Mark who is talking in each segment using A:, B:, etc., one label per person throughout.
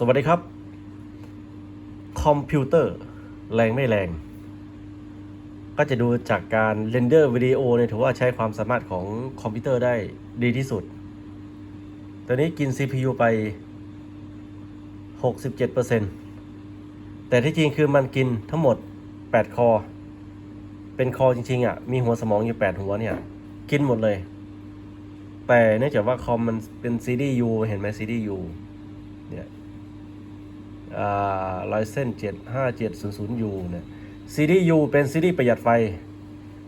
A: สวัสดีครับ คอมพิวเตอร์แรงไม่แรง ก็จะดูจากการเรนเดอร์วิดีโอเนี่ยถือว่าใช้ความสามารถของคอมพิวเตอร์ได้ดีที่สุดตัวนี้กิน CPU ไป 67%แต่ที่จริงคือมันกินทั้งหมด 8 คอ เป็นคอจริงๆอะ มีหัวสมองอยู่ 8 หัวเนี่ย กินหมดเลย แต่เนื่องจากว่าคอมมันเป็น CDU เห็นไหม CDU เนี่ย อ่าไลเซนเจ็ดห้าเจ็ดศูนย์ศูนย์ยูเนี่ย CDU เป็น CD ประหยัดไฟ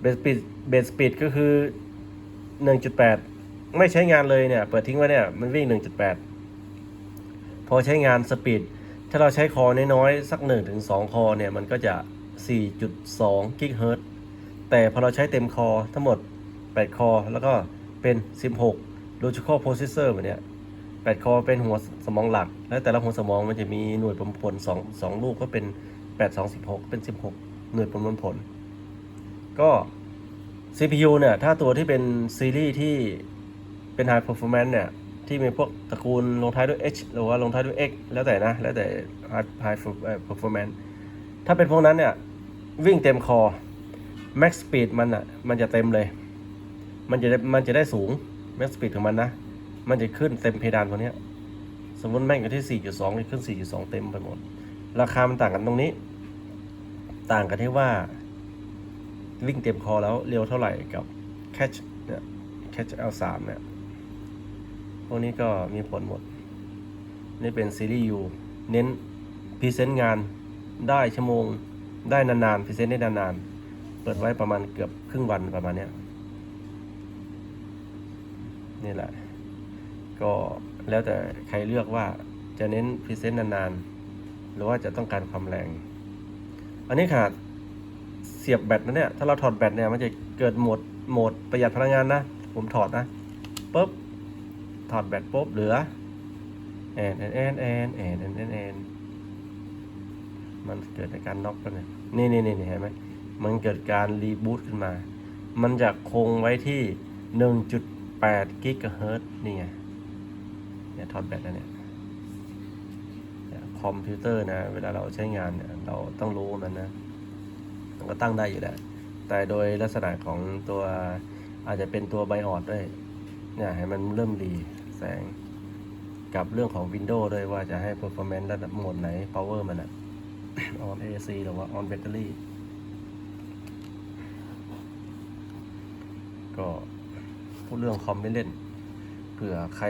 A: เบสปีดเบสปีดก็คือ 1.8 ไม่ใช้งานเลยเนี่ย เปิดทิ้งไว้เนี่ย มันวิ่ง 1.8 พอใช้งานสปีดถ้าเราใช้คอน้อยๆ สัก 1-2 คอเนี่ย มันก็จะ 4.2 กิกเฮิรต์แต่พอเราใช้เต็มคอทั้งหมด 8 คอ แล้วก็เป็น 16 logical processor แบบเนี้ย 8คอเป็นหัวสมองหลัก แล้วแต่ละหัวสมองมันจะมีหน่วยประมวลผล2 2ลูกก็เป็น8 2 16เป็น16หน่วยประมวลผล ก็ CPU เนี่ย ถ้าตัวที่เป็นซีรีส์ที่เป็น High Performance เนี่ย ที่มีพวกตระกูลลงท้ายด้วย H หรือว่าลงท้ายด้วย X แล้วแต่นะ แล้วแต่ High Performance ถ้าเป็นพวกนั้นเนี่ย วิ่งเต็มคอ Max Speed มันอะ มันจะเต็มเลย มันจะมันจะได้สูง Max Speed ของมันนะ มันจะขึ้นเต็มเพดานตัวเนี้ย สมมติแม่งอยู่ที่ 4.2นี่ขึ้น 4.2 เต็มไปหมด ราคามันต่างกันตรงนี้ ต่างกันที่ว่า วิ่งเต็มคอแล้วเร็วเท่าไหร่กับ Catch เนี่ย Catch L3 เนี่ยพวกนี้ก็มีผลหมด นี่เป็นซีรีส์ U เน้นพรีเซนต์งานได้ชั่วโมงได้นานๆพรีเซนต์ได้นานๆ เปิดไว้ประมาณเกือบครึ่งวันประมาณเนี้ยนี่แหละ ก็แล้วแต่ใครเลือกว่าจะเน้นพรีเซนต์นานๆ หรือว่าจะต้องการความแรง อันนี้ขนาดเสียบแบตนะเนี่ย ถ้าเราถอดแบตเนี่ยมันจะเกิดโหมดโหมดประหยัดพลังงานนะ ผมถอดนะปุ๊บ ถอดแบตปุ๊บเหลือแอนแอนแอนแอนแอนแอนแอนแอนมันเกิดการน็อกแล้วเนี่ยนี่นี่นี่เห็นไหมมันเกิดการรีบูตขึ้นมา มันจะคงไว้ที่ 1.8กิกะเฮิรตซ์นี่ไง เนี่ยถอดแบตนี่ยเนี่ยคอมพิวเตอร์นะ เวลาเราใช้งานเนี่ยเราต้องรู้มันนะ มันก็ตั้งได้อยู่แล้ว แต่โดยลักษณะของตัวอาจจะเป็นตัวไบออดด้วย เนี่ยให้มันเริ่มดีแสง กับเรื่องของ Windows ด้วยว่าจะให้ performance ระดับโหมดไหน power มันอะ on AC หรือว่า on battery ก็พูดเรื่องคอมเล่น เผื่อใคร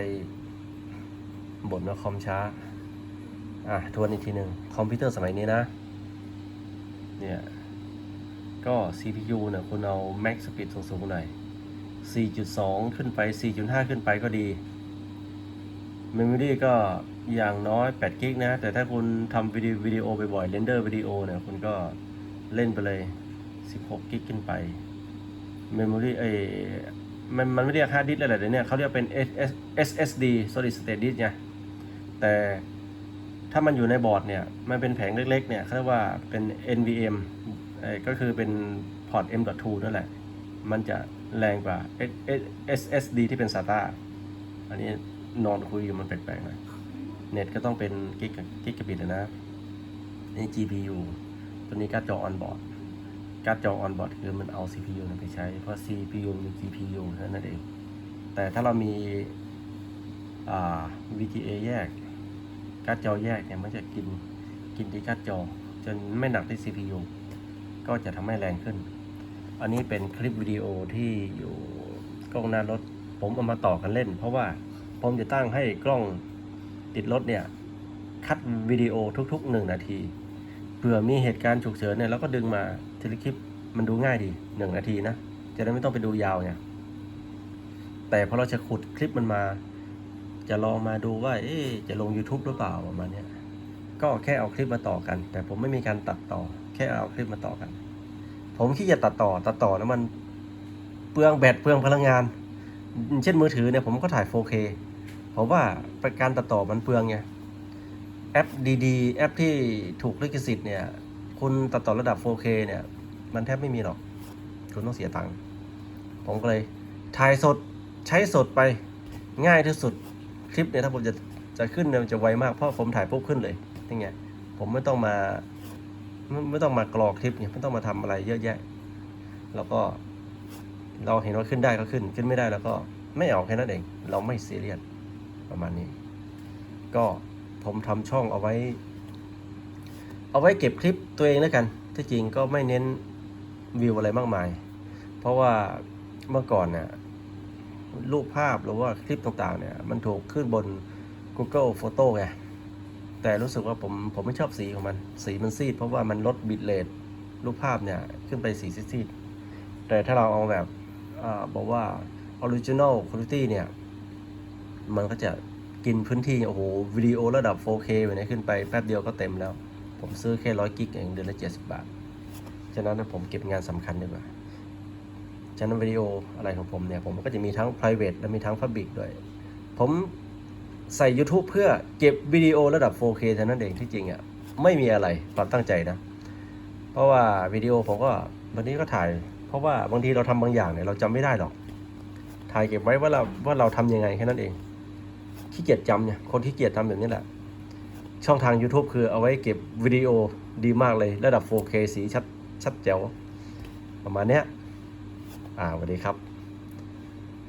A: บ่นว่าคอมช้า อะทวนอีกทีหนึ่งคอมพิวเตอร์สมัยนี้นะ เนี่ย ก็ CPU เนี่ยคุณเอา max speed สูงๆหน่อย 4.2 ขึ้นไป 4.5 ขึ้นไปก็ดี Memory ก็อย่างน้อย8กิกนะ แต่ถ้าคุณทำวิดีวิดีโอบ่อยๆเรนเดอร์วิดีโอเนี่ยคุณก็เล่นไปเลย 16กิกขึ้นไป Memory เอ้มันมันไม่เรียก hard disk เลยแหละเดี๋ยเขาเรียกเป็น SS SSD solid state disk ไง แต่ถ้ามันอยู่ในบอร์ดเนี่ยมันเป็นแผงเล็กๆเนี่ยเขาเรียกว่าเป็น NVM ก็คือเป็นพอร์ต M.2 นั่นแหละ มันจะแรงกว่า SSD ที่เป็น SATA อันนี้นอนคุยอยู่มันแปลกๆหน่อยเน็ตก็ต้องเป็นกิกกิกะบิตนะนี่ GPU ตัวนี้การ์ดจอออนบอร์ดการ์ดจอออนบอร์ดคือมันเอา CPU ไปใช้ เพราะ CPU มี GPU เท่านั้นเอง แต่ถ้าเรามีา VGA แยก การ์ดจอแยกเนี่ยมันจะกินกินที่การ์ดจอ จนไม่หนักที่ CPU ก็จะทำให้แรงขึ้น อันนี้เป็นคลิปวิดีโอที่อยู่กล้องหน้ารถ ผมเอามาต่อกันเล่น เพราะว่าผมจะตั้งให้กล้องติดรถเนี่ยคัดวิดีโอทุกๆหนึ่งนาทีเผื่อมีเหตุการณ์ฉุกเฉินเนี่ยเราก็ดึงมาทีละคลิปมันดูง่ายดีหนึ่งนาทีนะจะได้ไม่ต้องไปดูยาวเนี่ยแต่พอเราจะขุดคลิปมันมา จะลองมาดูว่า เอ๊จะลง YouTube หรือเปล่าประมาณนี้ก็แค่เอาคลิปมาต่อกัน แต่ผมไม่มีการตัดต่อ แค่เอาคลิปมาต่อกัน ผมขี้จะตัดต่อตัดต่อแล้วมันเปลืองแบตเปลืองพลังงาน เช่นมือถือเนี่ยผมก็ถ่าย 4K ผมว่าการตัดต่อมันเปลืองไงแอปดีๆ แอปที่ถูกลิขสิทธิ์เนี่ยคุณตัดต่อระดับ 4K เนี่ยมันแทบไม่มีหรอก คุณต้องเสียตังค์ผมก็เลยถ่ายสดใช้สดไปง่ายที่สุด คลิปเนี่ยถ้าผมจะจะขึ้นเนี่ยมันจะไวมากเพราะผมถ่ายปุ๊บขึ้นเลยนี่ไงผมไม่ต้องมาไม่ไม่ต้องมากรอกคลิปเนี่ยไม่ต้องมาทำอะไรเยอะแยะ แล้วก็ เราเห็นว่าขึ้นได้ก็ขึ้นขึ้นไม่ได้แล้วก็ไม่เอาแค่นั้นเอง เราไม่ซีเรียสประมาณนี้ ก็ผมทำช่องเอาไว้ เอาไว้เก็บคลิปตัวเองแล้วกันที่จริงก็ไม่เน้นวิวอะไรมากมาย เพราะว่าเมื่อก่อนเนี่ย รูปภาพหรือว่าคลิปต่างๆเนี่ย มันถูกขึ้นบน Google Photo ไง แต่รู้สึกว่าผมผมไม่ชอบสีของมัน สีมันซีด เพราะว่ามันลดบิตเรทรูปภาพเนี่ยขึ้นไปสีซีดๆแต่ถ้าเราเอาแบบอาบอกว่า Original Quality เนี่ย มันก็จะกินพื้นที่ โอ้โห วิดีโอระดับ 4K แบบนี้ขึ้นไปแป๊บเดียวก็เต็มแล้ว ผมซื้อแค่ร้อยกิกเองเดือนละ 70 บาท ฉะนั้นผมเก็บงานสำคัญดีกว่า ฉะนั้นวิดีโออะไรของผมเนี่ย ผมก็จะมีทั้ง private และมีทั้ง public ด้วย ผมใส่ YouTube เพื่อเก็บวิดีโอระดับ 4K เท่านั้นเองที่จริงอะไม่มีอะไรความตั้งใจนะ เพราะว่าวิดีโอผมก็วันนี้ก็ถ่าย เพราะว่าบางทีเราทำบางอย่างเนี่ยเราจำไม่ได้หรอก ถ่ายเก็บไว้ว่าเราว่าเราทำยังไงแค่นั้นเองขี้เกียจจำเนี่ยคนขี้เกียจทำแบบนี้แหละ ช่องทาง YouTube คือเอาไว้เก็บวิดีโอดีมากเลยระดับ 4K สีชัดชัดแจ๋วประมาณเนี้ย อ่าสวัสดีครับ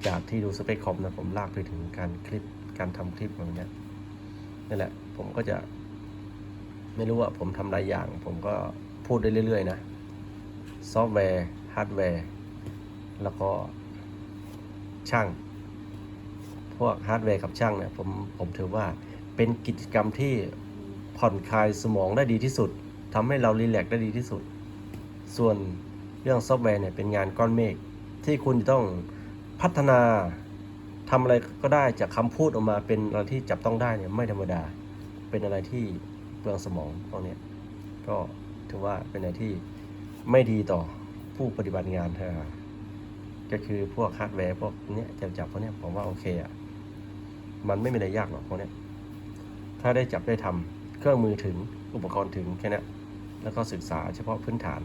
A: จากที่ดูสเปคคอมนะผมลากไปถึงการคลิปการทำคลิปแบบเนี้ยนั่นแหละ ผมก็จะ ไม่รู้ว่าผมทำหลายอย่าง ผมก็พูดได้เรื่อยๆนะ ซอฟต์แวร์ฮาร์ดแวร์ แล้วก็ช่าง พวกฮาร์ดแวร์กับช่างเนี่ยผมผมถือว่าเป็นกิจกรรมที่ผ่อนคลายสมองได้ดีที่สุดทำให้เรารีแลกได้ดีที่สุด ส่วนเรื่องซอฟต์แวร์เนี่ยเป็นงานก้อนเมฆ ที่คุณจะต้องพัฒนาทำอะไรก็ได้จากคำพูดออกมาเป็นอะไรที่จับต้องได้เนี่ยไม่ธรรมดา เป็นอะไรที่เปลืองสมองพวกเนี้ยก็ถือว่าเป็นอะไรที่ไม่ดีต่อผู้ปฏิบัติงานเท่าไหร่ก็คือพวกฮาร์ดแวร์พวกเนี้ยจับจับพวกเนี้ยผมว่าโอเคอะมันไม่มีอะไรยากหรอกพวกเนี้ยถ้าได้จับได้ทำเครื่องมือถึงอุปกรณ์ถึงแค่นี้แล้วก็ศึกษาเฉพาะพื้นฐาน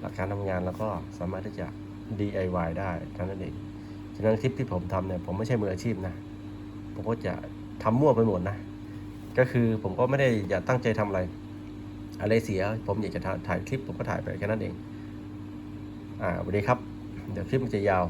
A: หลักการทำงานแล้วก็สามารถที่จะ DIY ได้เท่านั้นเองฉะนั้นคลิปที่ผมทำเนี่ยผมไม่ใช่มืออาชีพนะ ผมก็จะทำมั่วไปหมดนะ ก็คือผมก็ไม่ได้อยากตั้งใจทำอะไร อะไรเสีย ผมอยากจะถ่ายคลิปผมก็ถ่ายไปแค่นั้นเอง อ่าสวัสดีครับ เดี๋ยวคลิปมันจะยาว